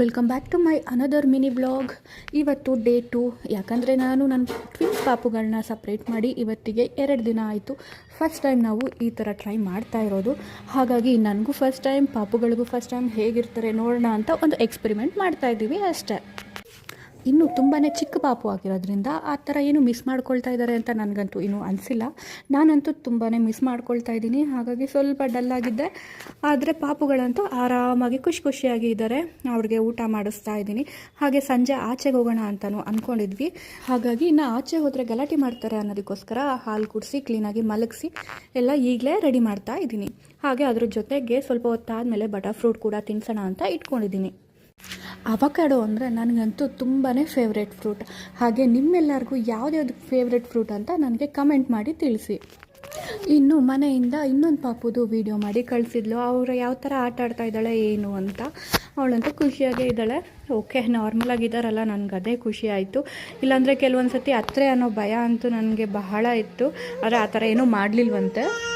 Welcome back to my another mini blog ಇವತ್ತು day two ಯಾಕಂದರೆ ನಾನು ನನ್ನ ಟ್ವಿನ್ ಪಾಪುಗಳನ್ನ ಸಪ್ರೇಟ್ ಮಾಡಿ ಇವತ್ತಿಗೆ ಎರಡು ದಿನ ಆಯಿತು. ಫಸ್ಟ್ ಟೈಮ್ ನಾವು ಈ ಥರ ಟ್ರೈ ಮಾಡ್ತಾ ಇರೋದು. ಹಾಗಾಗಿ ನನಗೂ ಫಸ್ಟ್ ಟೈಮ್ ಪಾಪುಗಳಿಗೂ ಫಸ್ಟ್ ಟೈಮ್ ಹೇಗಿರ್ತಾರೆ ನೋಡೋಣ ಅಂತ ಒಂದು ಎಕ್ಸ್ಪೆರಿಮೆಂಟ್ ಮಾಡ್ತಾ ಇದ್ದೀವಿ ಅಷ್ಟೇ. ಇನ್ನು ತುಂಬಾ ಚಿಕ್ಕ ಪಾಪು ಆಗಿರೋದ್ರಿಂದ ಆ ಥರ ಏನು ಮಿಸ್ ಮಾಡ್ಕೊಳ್ತಾ ಇದ್ದಾರೆ ಅಂತ ನನಗಂತೂ ಇನ್ನೂ ಅನಿಸಿಲ್ಲ. ನಾನಂತೂ ತುಂಬಾ ಮಿಸ್ ಮಾಡ್ಕೊಳ್ತಾ ಇದ್ದೀನಿ. ಹಾಗಾಗಿ ಸ್ವಲ್ಪ ಡಲ್ಲಾಗಿದ್ದೆ ಆದರೆ ಪಾಪುಗಳಂತೂ ಆರಾಮಾಗಿ ಖುಷಿ ಖುಷಿಯಾಗಿ ಇದ್ದಾರೆ. ಅವ್ರಿಗೆ ಊಟ ಮಾಡಿಸ್ತಾ ಇದ್ದೀನಿ. ಹಾಗೆ ಸಂಜೆ ಆಚೆಗೆ ಹೋಗೋಣ ಅಂತಲೂ ಅಂದ್ಕೊಂಡಿದ್ವಿ ಹಾಗಾಗಿ ಇನ್ನು ಆಚೆ ಹೋದರೆ ಗಲಾಟೆ ಮಾಡ್ತಾರೆ ಅನ್ನೋದಕ್ಕೋಸ್ಕರ ಹಾಲು ಕುಡಿಸಿ ಕ್ಲೀನಾಗಿ ಮಲಗಿಸಿ, ಎಲ್ಲ ಈಗಲೇ ರೆಡಿ ಮಾಡ್ತಾ ಇದ್ದೀನಿ. ಹಾಗೆ ಅದ್ರ ಜೊತೆಗೆ ಸ್ವಲ್ಪ ಹೊತ್ತಾದಮೇಲೆ ಬಟರ್ ಫ್ರೂಟ್ ಕೂಡ ತಿನ್ಸೋಣ ಅಂತ ಇಟ್ಕೊಂಡಿದ್ದೀನಿ. ಅವಕಾಡೋ ಅಂದರೆ ನನಗಂತೂ ತುಂಬಾ ಫೇವ್ರೇಟ್ ಫ್ರೂಟ್ ಹಾಗೆ ನಿಮ್ಮೆಲ್ಲರಿಗೂ ಯಾವ್ದ್ಯಾವ್ದು ಫೇವ್ರೆಟ್ ಫ್ರೂಟ್ ಅಂತ ನನಗೆ ಕಮೆಂಟ್ ಮಾಡಿ ತಿಳಿಸಿ. ಇನ್ನು ಮನೆಯಿಂದ ಇನ್ನೊಂದು ಪಾಪುದು ವೀಡಿಯೋ ಮಾಡಿ ಕಳಿಸಿದ್ಲು. ಅವರು ಯಾವ ಥರ ಆಟ ಆಡ್ತಾ ಇದ್ದಾಳೆ, ಏನು ಅಂತ. ಅವಳಂತೂ ಖುಷಿಯಾಗೇ ಇದ್ದಾಳೆ. ಓಕೆ ನಾರ್ಮಲಾಗಿ ಇದ್ದಾರಲ್ಲ ನನಗೆ ಅದೇ ಖುಷಿ ಆಯಿತು. ಇಲ್ಲಾಂದರೆ ಕೆಲವೊಂದು ಸತಿ ಹತ್ರ ಅನ್ನೋ ಭಯ ಅಂತೂ ನನಗೆ ಬಹಳ ಇತ್ತು. ಆದರೆ ಆ ಥರ ಏನೂ ಮಾಡಲಿಲ್ವಂತೆ.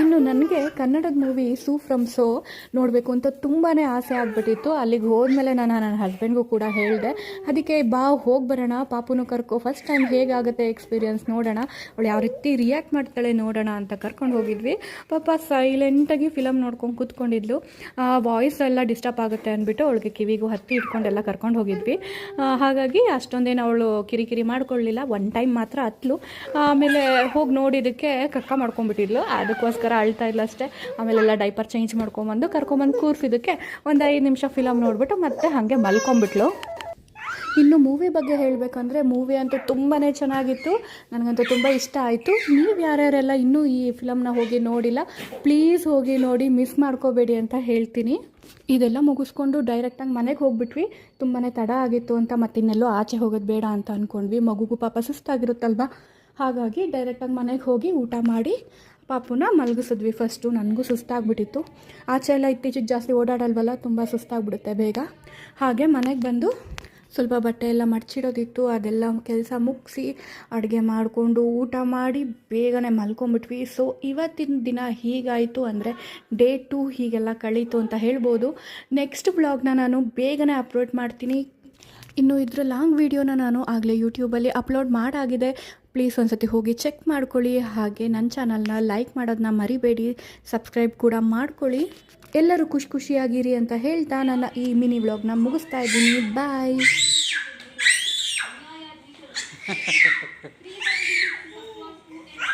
ಇನ್ನು ನನಗೆ ಕನ್ನಡದ ಮೂವಿ ಸೂ ಫ್ರಮ್ ಸೋ ನೋಡಬೇಕು ಅಂತ ತುಂಬಾ ಆಸೆ ಆಗಿಬಿಟ್ಟಿತ್ತು. ಅಲ್ಲಿಗೆ ಹೋದ್ಮೇಲೆ ನಾನು ನನ್ನ ಹಸ್ಬೆಂಡ್ಗೂ ಕೂಡ ಹೇಳಿದೆ, ಅದಕ್ಕೆ ಬಾ, ಹೋಗಿ ಬರೋಣ, ಪಾಪುನು ಕರ್ಕೊ ಫಸ್ಟ್ ಟೈಮ್ ಹೇಗಾಗುತ್ತೆ ಎಕ್ಸ್ಪೀರಿಯನ್ಸ್ ನೋಡೋಣ, ಅವಳು ಯಾವ ರೀತಿ ರಿಯಾಕ್ಟ್ ಮಾಡ್ತಾಳೆ ನೋಡೋಣ ಅಂತ ಕರ್ಕೊಂಡು ಹೋಗಿದ್ವಿ. ಪಾಪ ಸೈಲೆಂಟಾಗಿ ಫಿಲಮ್ ನೋಡ್ಕೊಂಡು ಕೂತ್ಕೊಂಡಿದ್ಲು. ವಾಯ್ಸ್ ಎಲ್ಲ ಡಿಸ್ಟರ್ಬ್ ಆಗುತ್ತೆ ಅಂದ್ಬಿಟ್ಟು ಅವಳಿಗೆ ಕಿವಿಗೂ ಹತ್ತಿ ಇಟ್ಕೊಂಡೆಲ್ಲ ಕರ್ಕೊಂಡು ಹೋಗಿದ್ವಿ. ಹಾಗಾಗಿ ಅಷ್ಟೊಂದೇನು ಅವಳು ಕಿರಿಕಿರಿ ಮಾಡ್ಕೊಳ್ಳಿಲ್ಲ ಒನ್ ಟೈಮ್ ಮಾತ್ರ ಹತ್ಲು. ಆಮೇಲೆ ಹೋಗಿ ನೋಡಿದ್ದಕ್ಕೆ ಕಕ್ಕ ಮಾಡ್ಕೊಂಡ್ಬಿಟ್ಟಿದ್ಲು. ಅದಕ್ಕೋಸ್ಕರ ಅಳ್ತಾ ಇಲ್ಲ ಅಷ್ಟೇ. ಆಮೇಲೆಲ್ಲ ಡೈಪರ್ ಚೇಂಜ್ ಮಾಡ್ಕೊಂಬಂದು ಕರ್ಕೊಂಬಂದು ಕೂರಿಸಿದ್ದಕ್ಕೆ ಒಂದು ಐದು ನಿಮಿಷ ಫಿಲಮ್ ನೋಡಿಬಿಟ್ಟು ಮತ್ತೆ ಹಾಗೆ ಮಲ್ಕೊಂಬಿಟ್ಲು ಇನ್ನು ಮೂವಿ ಬಗ್ಗೆ ಹೇಳಬೇಕಂದ್ರೆ ಮೂವಿ ಅಂತೂ ತುಂಬಾ ಚೆನ್ನಾಗಿತ್ತು. ನನಗಂತೂ ತುಂಬ ಇಷ್ಟ ಆಯಿತು. ನೀವು ಯಾರ್ಯಾರೆಲ್ಲ ಇನ್ನೂ ಈ ಫಿಲಮ್ನ ಹೋಗಿ ನೋಡಿಲ್ಲ ಪ್ಲೀಸ್ ಹೋಗಿ ನೋಡಿ ಮಿಸ್ ಮಾಡ್ಕೋಬೇಡಿ ಅಂತ ಹೇಳ್ತೀನಿ. ಇದೆಲ್ಲ ಮುಗಿಸ್ಕೊಂಡು ಡೈರೆಕ್ಟಾಗಿ ಮನೆಗೆ ಹೋಗ್ಬಿಟ್ವಿ. ತುಂಬಾ ತಡ ಆಗಿತ್ತು ಅಂತ ಮತ್ತಿನ್ನೆಲ್ಲೋ ಆಚೆ ಹೋಗೋದು ಬೇಡ ಅಂತ ಅಂದ್ಕೊಂಡ್ವಿ ಮಗುಗೂ ಪಾಪ ಸುಸ್ತಾಗಿರುತ್ತಲ್ವಾ? ಹಾಗಾಗಿ ಡೈರೆಕ್ಟಾಗಿ ಮನೆಗೆ ಹೋಗಿ ಊಟ ಮಾಡಿ ಪಾಪುನ ಮಲಗಿಸಿದ್ವಿ ಫಸ್ಟು ನನಗೂ ಸುಸ್ತಾಗ್ಬಿಟ್ಟಿತ್ತು. ಆಚೆ ಎಲ್ಲ ಇತ್ತೀಚೆಗೆ ಜಾಸ್ತಿ ಓಡಾಡಲ್ವಲ್ಲ, ತುಂಬ ಸುಸ್ತಾಗ್ಬಿಡುತ್ತೆ ಬೇಗ. ಹಾಗೆ ಮನೆಗೆ ಬಂದು ಸ್ವಲ್ಪ ಬಟ್ಟೆ ಎಲ್ಲ ಮಡ್ಚಿಡೋದಿತ್ತು. ಅದೆಲ್ಲ ಕೆಲಸ ಮುಗಿಸಿ ಅಡುಗೆ ಮಾಡಿಕೊಂಡು ಊಟ ಮಾಡಿ ಬೇಗನೆ ಮಲ್ಕೊಂಬಿಟ್ವಿ. ಸೊ ಇವತ್ತಿನ ದಿನ ಹೀಗಾಯಿತು ಅಂದರೆ ಡೇ ಟು ಹೀಗೆಲ್ಲ ಕಳೀತು ಅಂತ ಹೇಳ್ಬೋದು. ನೆಕ್ಸ್ಟ್ ಬ್ಲಾಗ್ನ ನಾನು ಬೇಗನೆ ಅಪ್ಲೋಡ್ ಮಾಡ್ತೀನಿ. ಇನ್ನು ಇದರ ಲಾಂಗ್ ವೀಡಿಯೋನ ನಾನು ಆಗಲೇ ಯೂಟ್ಯೂಬಲ್ಲಿ ಅಪ್ಲೋಡ್ ಮಾಡಾಗಿದೆ. ಪ್ಲೀಸ್ ಒಂದ್ಸತಿ ಹೋಗಿ ಚೆಕ್ ಮಾಡ್ಕೊಳ್ಳಿ. ಹಾಗೆ ನನ್ನ ಚಾನಲ್ನ ಲೈಕ್ ಮಾಡೋದನ್ನ ಮರಿಬೇಡಿ. ಸಬ್ಸ್ಕ್ರೈಬ್ ಕೂಡ ಮಾಡ್ಕೊಳ್ಳಿ. ಎಲ್ಲರೂ ಖುಷಿ ಖುಷಿಯಾಗಿರಿ ಅಂತ ಹೇಳ್ತಾ ನನ್ನ ಈ ಮಿನಿ ವ್ಲಾಗ್ನ ಮುಗಿಸ್ತಾ ಇದ್ದೀನಿ. ಬಾಯ್.